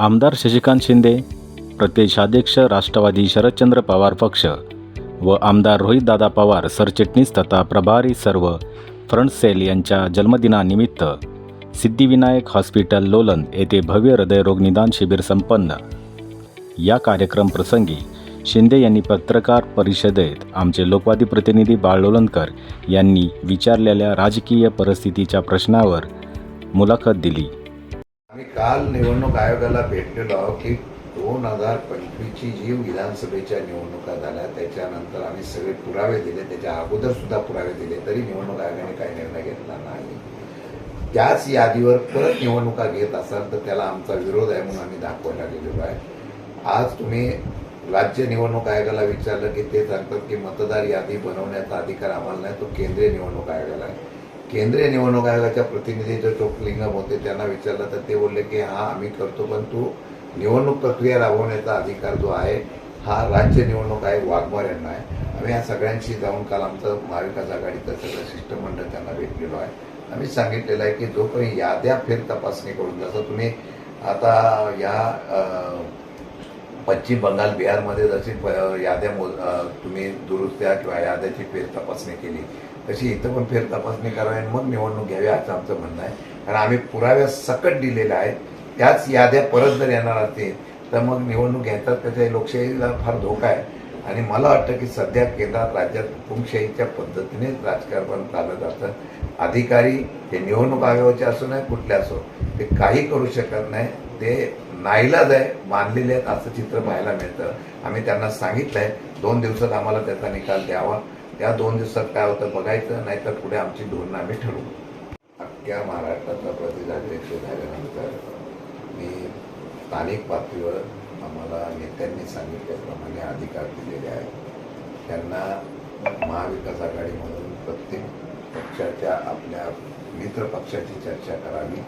आमदार शशिकांत शिंदे प्रदेशाध्यक्ष राष्ट्रवादी शरदचंद्र पवार पक्ष व आमदार रोहितदादा पवार सरचिटणीस तथा प्रभारी सर्व फ्रंट सेल यांच्या जन्मदिनानिमित्त सिद्धिविनायक हॉस्पिटल लोलन येथे भव्य हृदयरोग निदान शिबिर संपन्न. या कार्यक्रम प्रसंगी शिंदे यांनी पत्रकार परिषदेत आमचे लोकवादी प्रतिनिधी बाळ लोलनकर यांनी विचारलेल्या राजकीय परिस्थितीच्या प्रश्नावर मुलाखत दिली. आम्ही काल निवडणूक आयोगाला भेटलेलो आहोत की दोन हजार पंचवीसची जी विधानसभेच्या निवडणुका झाल्या त्याच्यानंतर आम्ही सगळे पुरावे दिले त्याच्या अगोदर सुद्धा पुरावे दिले तरी निवडणूक आयोगाने काही निर्णय घेतला नाही. त्याच यादीवर परत निवडणुका घेत असाल तर त्याला आमचा विरोध आहे म्हणून आम्ही दाखवायला गेलेलो आहे. आज तुम्ही राज्य निवडणूक आयोगाला विचारलं की ते सांगतात की मतदार यादी बनवण्याचा अधिकार आम्हाला नाही तो केंद्रीय निवडणूक आयोगाला आहे. केंद्रीय निवडणूक आयोगाच्या प्रतिनिधी जर चोकलिंगम होते त्यांना विचारलं तर ते बोलले की हा आम्ही करतो पण तू निवडणूक प्रक्रिया राबवण्याचा अधिकार जो आहे हा राज्य निवडणूक आयोग वाघमार यांना आहे. आम्ही या सगळ्यांशी जाऊन काल आमचं महाविकास आघाडीचं सगळं शिष्टमंडळ त्यांना भेटलेलो आहे. आम्ही सांगितलेलं आहे की जोपर्यंत याद्या फेर तपासणी करून जसं तुम्ही आता या पश्चिम बंगाल बिहारमध्ये जशी प- याद्या मो तुम्ही दुरुस्त्या किंवा याद्याची फेर तपासणी केली तशी इथं पण फेर तपासणी करावी आणि मग निवडणूक घ्यावी असं आमचं म्हणणं आहे. कारण आम्ही पुराव्या सकट दिलेल्या आहेत. त्याच याद्या परत जर येणार असतील तर मग निवडणूक घेतात त्याच्या लोकशाहीला फार धोका आहे. आणि मला वाटतं की सध्या केंद्रात राज्यात हुकुमशाहीच्या पद्धतीनेच राजकारण चालत जातं अधिकारी हे निवडणूक आयोगाचे असो नाही कुठले असो ते काही करू शकत नाही. ते नाईलाज आहे मानलेले आहेत असं चित्र पाहायला मिळतं. आम्ही त्यांना सांगितलं आहे दोन दिवसात आम्हाला त्याचा निकाल द्यावा. त्या दोन दिवसात काय होतं बघायचं नाहीतर पुढे आमची धोरणं आम्ही ठरवू. अख्ख्या महाराष्ट्राचा प्रदेशाध्यक्ष झाल्यानंतर मी स्थानिक पातळीवर आम्हाला नेत्यांनी सांगितल्याप्रमाणे अधिकार दिलेले आहेत. त्यांना महाविकास आघाडीमधून प्रत्येक पक्षाच्या आपल्या मित्र पक्षाची चर्चा करावी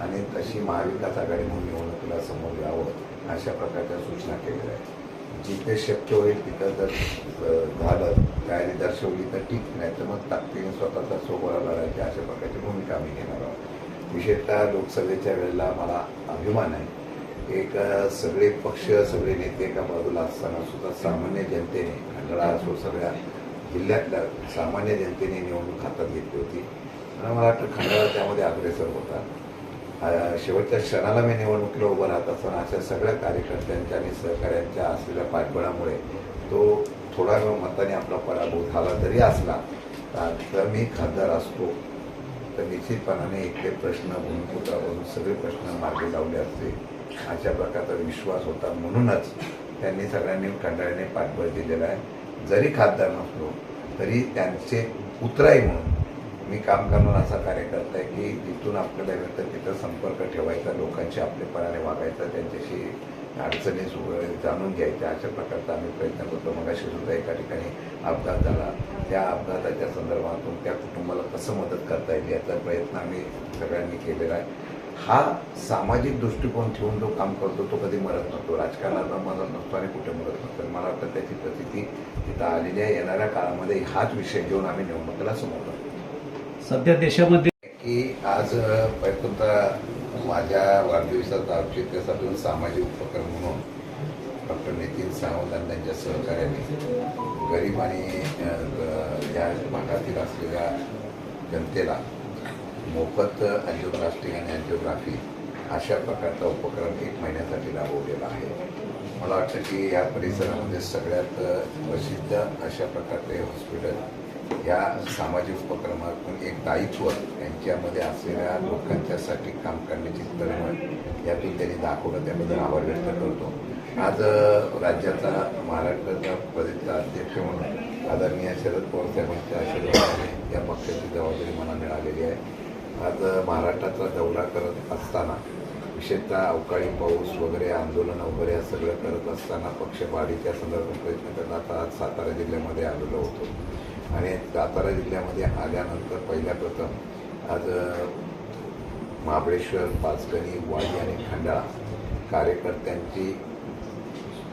आणि तशी महाविकास आघाडी म्हणून निवडणुकीला समोर यावं अशा प्रकारच्या सूचना केलेल्या आहेत. जिथे शक्य होईल तिथं जर झालं तयारी दर्शवली तर ठीक नाही तर मग ताकदीने स्वतःचा सोबळा लढायची अशा प्रकारची भूमिका आम्ही घेणार आहोत. विशेषतः लोकसभेच्या वेळेला मला अभिमान आहे. एक सगळे पक्ष सगळे नेते एका बाजूला असताना सुद्धा सामान्य जनतेने खंडाळा असो सगळ्या जिल्ह्यातल्या सामान्य जनतेने निवडणूक हातात घेतली होती. आणि मला वाटतं खंडाळा त्यामध्ये अग्रेसर होता. शेवटच्या क्षणाला मी निवडणुकीला उभं राहत असताना अशा सगळ्या कार्यकर्त्यांच्या आणि सहकाऱ्यांच्या असलेल्या पाठबळामुळे तो थोडा वेळ मताने आपला पराभूत झाला जरी असला तर- मी खासदार असतो. तर निश्चितपणाने इथले प्रश्न भूमिपुत्रावरून सगळे प्रश्न मार्गी लावले असते. अशा प्रकारचा विश्वास होता. म्हणूनच त्यांनी सगळ्यांनी खंडाळ्याने पाठबळ दिलेला आहे. जरी खासदार नसलो तरी त्यांचे पुत्र आहे म्हणून मी काम करणार असा कार्यकर्ता आहे की जिथून आपल्याला मिळतं तिथं संपर्क ठेवायचा लोकांशी आपलेपणाने वागायचा त्यांच्याशी अडचणी जाणून घ्यायच्या. अशा प्रकारचा आम्ही प्रयत्न करतो. मग सुद्धा एका ठिकाणी अपघात झाला. त्या अपघाताच्या संदर्भातून त्या कुटुंबाला कसं मदत करता येईल याचा प्रयत्न आम्ही सगळ्यांनी केलेला आहे. हा सामाजिक दृष्टिकोन ठेवून जो काम करतो तो कधी मरत नसतो. राजकारणाला मदत नसतो आणि कुठे मरत नसतो. मला वाटतं त्याची प्रचिती तिथं आलेल्या येणाऱ्या काळामध्ये हाच विषय घेऊन आम्ही निवडणुकीला समोर सध्या देशामध्ये की आज प्रथमतः माझ्या वाढदिवसाचा औचित्यासाठी सामाजिक उपक्रम म्हणून डॉक्टर नितीन सावंत आणि त्यांच्या सहकार्याने गरीब आणि या भागातील असलेल्या जनतेला मोफत अँजिओप्लास्टिक आणि अँजिओग्राफी अशा प्रकारचा उपक्रम एक महिन्यासाठी राबवलेला आहे. मला वाटतं की या परिसरामध्ये सगळ्यात प्रसिद्ध अशा प्रकारचे हॉस्पिटल या सामाजिक उपक्रमातून एक दायित्व यांच्यामध्ये असलेल्या लोकांच्यासाठी काम करण्याची तळमळ यातून त्यांनी दाखवलं. त्याबद्दल आभार व्यक्त करतो. आज राज्याचा महाराष्ट्राचा प्रदेशचा अध्यक्ष म्हणून आदरणीय शरद पवार साहेबांच्या आशीर्वादाने या पक्षाची जबाबदारी मला मिळालेली आहे. आज महाराष्ट्राचा दौरा करत असताना विशेषतः अवकाळी पाऊस वगैरे आंदोलन वगैरे सगळं करत असताना पक्षपाडीच्या संदर्भात प्रयत्न करत आज सातारा जिल्ह्यामध्ये आलेलो होतो. आणि सातारा जिल्ह्यामध्ये आल्यानंतर पहिल्या प्रथम आज महाबळेश्वर पाचगणी वाडी आणि खंडाळा कार्यकर्त्यांची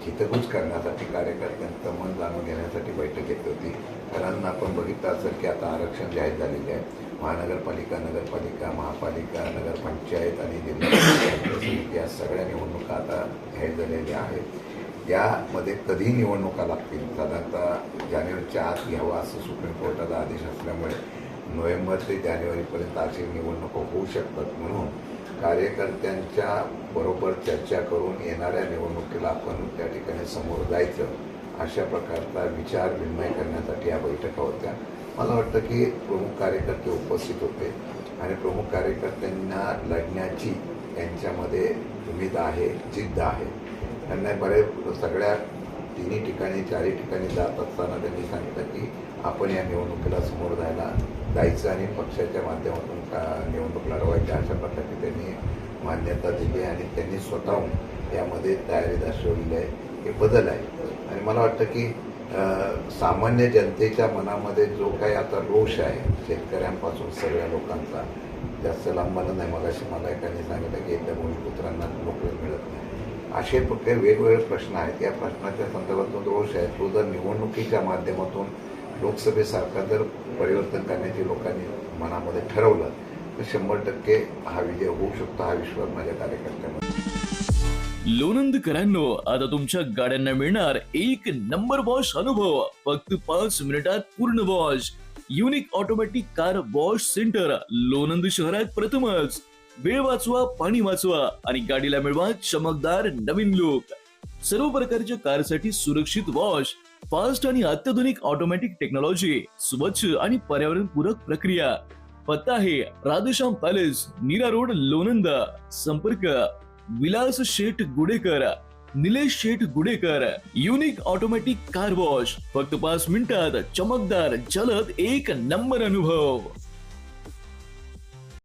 हितगुज करण्यासाठी कार्यकर्त्यांचं मन जाणून घेण्यासाठी बैठक घेतली होती. कारण आपण बघितलं असेल की आता आरक्षण जाहीर झालेले आहे महानगरपालिका नगरपालिका महापालिका नगरपंचायत आणि जिल्हा या सगळ्या निवडणुका आता जाहीर झालेल्या आहेत. यामध्ये कधी निवडणुका लागतील? साधारणतः जानेवारीच्या आत घ्यावा असं सुप्रीम कोर्टाचा आदेश असल्यामुळे नोव्हेंबर ते जानेवारीपर्यंत अशी निवडणुका होऊ शकतात. म्हणून कार्यकर्त्यांच्या बरोबर चर्चा करून येणाऱ्या निवडणुकीला आपण त्या ठिकाणी समोर जायचं. अशा प्रकारचा विचार विनिमय करण्यासाठी या बैठका होत्या. मला वाटतं की प्रमुख कार्यकर्ते उपस्थित होते आणि प्रमुख कार्यकर्त्यांना लढण्याची यांच्यामध्ये उमेद आहे जिद्द आहे. त्यांना बरे सगळ्या तिन्ही ठिकाणी चारही ठिकाणी जात असताना त्यांनी सांगितलं की आपण या निवडणुकीला समोर जायला जायचं आणि पक्षाच्या माध्यमातून का निवडणूक लढवायच्या अशा प्रकारची त्यांनी मान्यता दिली आणि त्यांनी स्वतःहून यामध्ये तयारी दर्शवलेली आहे. हे बदल आहे. आणि मला वाटतं की सामान्य जनतेच्या मनामध्ये जो काही आता रोष आहे शेतकऱ्यांपासून सगळ्या लोकांचा जास्त लांबला नाही. मगाशी मला एकाने सांगितलं की इथल्या भूमिपुत्रांना नोकरी मिळत नाही. असे काही वेगवेगळे प्रश्न आहेत. या प्रश्नाच्या संदर्भातून रोष आहे तो जर निवडणुकीच्या माध्यमातून लोकसभेसारखा जर परिवर्तन करण्याची लोकांनी मनामध्ये ठरवलं तर शंभर टक्के हा विजय होऊ शकतो. हा विश्वास माझ्या कार्यकर्त्यांमध्ये. लोणंदकरांनो आता तुमच्या गाड्यांना मिळणार एक नंबर वॉश अनुभव. फक्त पाच मिनिटात पूर्ण wash unique automatic car wash center Lonand शहरात प्रथमच. वेळ वाचवा पाणी वाचवा आणि गाडीला मिळवा चमकदार नवीन लुक सर्व प्रकारच्या कारसाठी सुरक्षित वॉश फास्ट आणि अत्याधुनिक ऑटोमॅटिक टेक्नॉलॉजी स्वच्छ आणि पर्यावरणपूरक प्रक्रिया. पत्ता आहे राधेश्याम पॅलेस नीरा रोड लोणंद. संपर्क Vilas Sheth Gudekar Nilesh Sheth Gudekar unique automatic car wash फक्त पाच मिनिटात चमकदार जलद एक नंबर अनुभव.